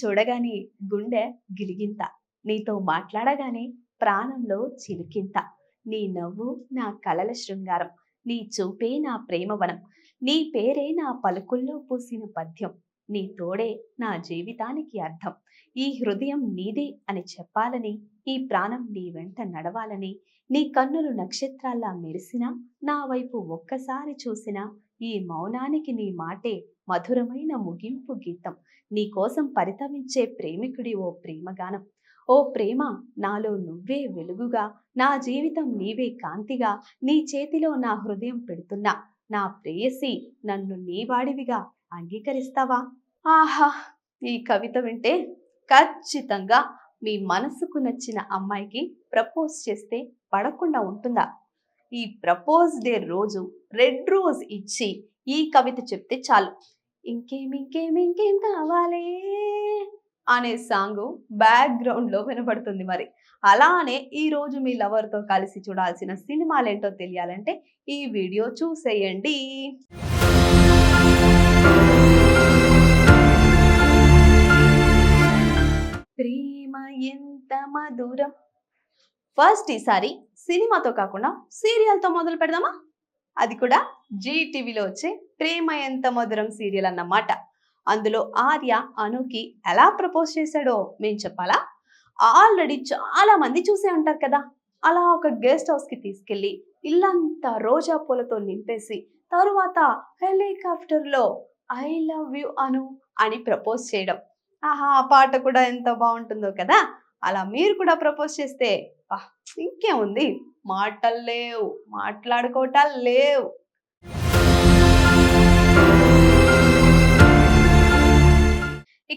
చూడగానే గుండె గిలిగింత. నీతో మాట్లాడగానే ప్రాణంలో చిలికింత. నీ నవ్వు నా కలల శృంగారం. నీ చూపే నా ప్రేమవనం. నీ పేరే నా పలుకుల్లో పూసిన పద్యం. నీ తోడే నా జీవితానికి అర్థం. ఈ హృదయం నీదే అని చెప్పాలని ఈ ప్రాణం నీ వెంట నడవాలని నీ కన్నులు నక్షత్రాల్లా మెరిసినా నా వైపు ఒక్కసారి చూసినా ఈ మౌనానికి నీ మాటే మధురమైన ముగింపు గీతం. నీకోసం పరితమించే ప్రేమికుడి ఓ ప్రేమగానం. ఓ ప్రేమ నాలో నువ్వే వెలుగుగా నా జీవితం నీవే కాంతిగా నీ చేతిలో నా హృదయం పెడుతున్నా. నా ప్రేయసి నన్ను నీవాడివిగా అంగీకరిస్తావా? ఆహా! ఈ కవిత వింటే ఖచ్చితంగా మీ మనసుకు నచ్చిన అమ్మాయికి ప్రపోజ్ చేస్తే పడకుండా ఉంటుందా? ఈ ప్రపోజ్ డే రోజు రెడ్ రోజ్ ఇచ్చి ఈ కవిత చెప్తే చాలు. ఇంకేం ఇంకేం ఇంకేం కావాలి? అనే సాంగ్ బ్యాక్గ్రౌండ్లో వినబడుతుంది మరి. అలానే ఈ రోజు మీ లవర్తో కలిసి చూడాల్సిన సినిమాలేంటో తెలియాలంటే ఈ వీడియో చూసేయండి. ప్రేమ ఎంత మధురం. ఫస్ట్ ఈసారి సినిమాతో కాకుండా సీరియల్తో మొదలు పెడదామా? అది కూడా జీ టీవీలో వచ్చే ప్రేమ ఎంత మధురం సీరియల్ అన్నమాట. అందులో ఆర్య అనుకి ఎలా ప్రపోజ్ చేశాడో మేము చెప్పాలా? ఆల్రెడీ చాలా మంది చూసే ఉంటారు కదా. అలా ఒక గెస్ట్ హౌస్కి తీసుకెళ్ళి ఇల్లంతా రోజా పూలతో నింపేసి తరువాత హెలికాప్టర్లో ఐ లవ్ యు అను అని ప్రపోజ్ చేయడం. ఆహా ఆ పాట కూడా ఎంత బాగుంటుందో కదా. అలా మీరు కూడా ప్రపోజ్ చేస్తే ఇంకేముంది? మాటలు లేవు. మాట్లాడుకోవటాలు లేవు.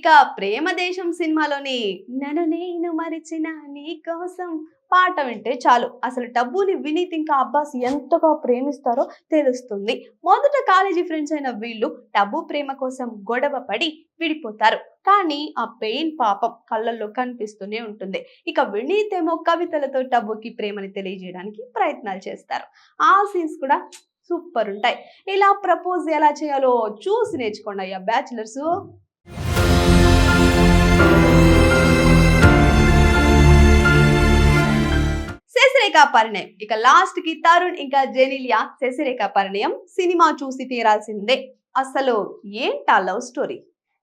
ఇక ప్రేమ దేశం సినిమాలోని నన్ను నేను మరిచిన నీ కోసం పాట వింటే చాలు. అసలు టబ్బుని వినీత్ ఇంకా అబ్బాస్ ఎంతగా ప్రేమిస్తారో తెలుస్తుంది. మొదట కాలేజీ ఫ్రెండ్స్ అయిన వీళ్ళు టబ్బు ప్రేమ కోసం గొడవ పడి విడిపోతారు. కానీ ఆ పెయిన్ పాపం కళ్ళల్లో కనిపిస్తూనే ఉంటుంది. ఇక వినీత్ ఏమో కవితలతో టబ్బుకి ప్రేమని తెలియజేయడానికి ప్రయత్నాలు చేస్తారు. ఆ సీన్స్ కూడా సూపర్ ఉంటాయి. ఇలా ప్రపోజ్ ఎలా చేయాలో చూసి నేర్చుకోండి అయ్యా బ్యాచులర్స్. పరిణయం. ఇక లాస్ట్కి తరుణ్ ఇంకా జెనిలియా శశిరేఖ పరిణయం సినిమా చూసి తీరాల్సిందే. అసలు ఏంటా లవ్ స్టోరీ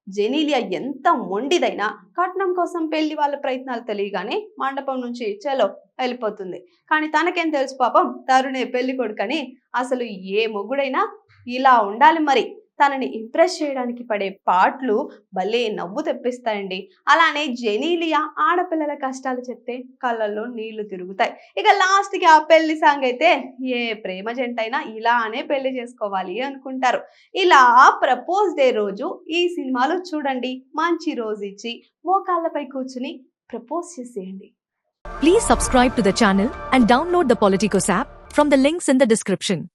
జెనీలియా ఎంత మొండిదైనా కట్నం కోసం పెళ్ళి వాళ్ళ ప్రయత్నాలు తెలియగానే మండపం నుంచి చలో వెళ్ళిపోతుంది. కానీ తనకేం తెలుసు పాపం? తరుణే పెళ్ళి కొడుకని అసలు ఏ మొగుడైనా ఇలా ఉండాలి మరి. తనని ఇంప్రెస్ చేయడానికి పడే పాటలు భలే నవ్వు తెప్పిస్తాయండి. అలానే జెనీలియా ఆడపిల్లల కష్టాలు చెప్తే కళ్ళల్లో నీళ్ళు తిరుగుతాయి. ఇక లాస్ట్కి ఆ పెళ్ళి సాంగ్ అయితే ఏ ప్రేమ జంటైనా అయినా ఇలానే పెళ్ళి చేసుకోవాలి అనుకుంటారు. ఇలా ప్రపోజ్ డే రోజు ఈ సినిమాలో చూడండి మంచి రోజు ఇచ్చి మోకాళ్ళపై కూర్చుని ప్రపోజ్ చేసేయండి. Please subscribe to the channel and download the Politicos app from the links in the description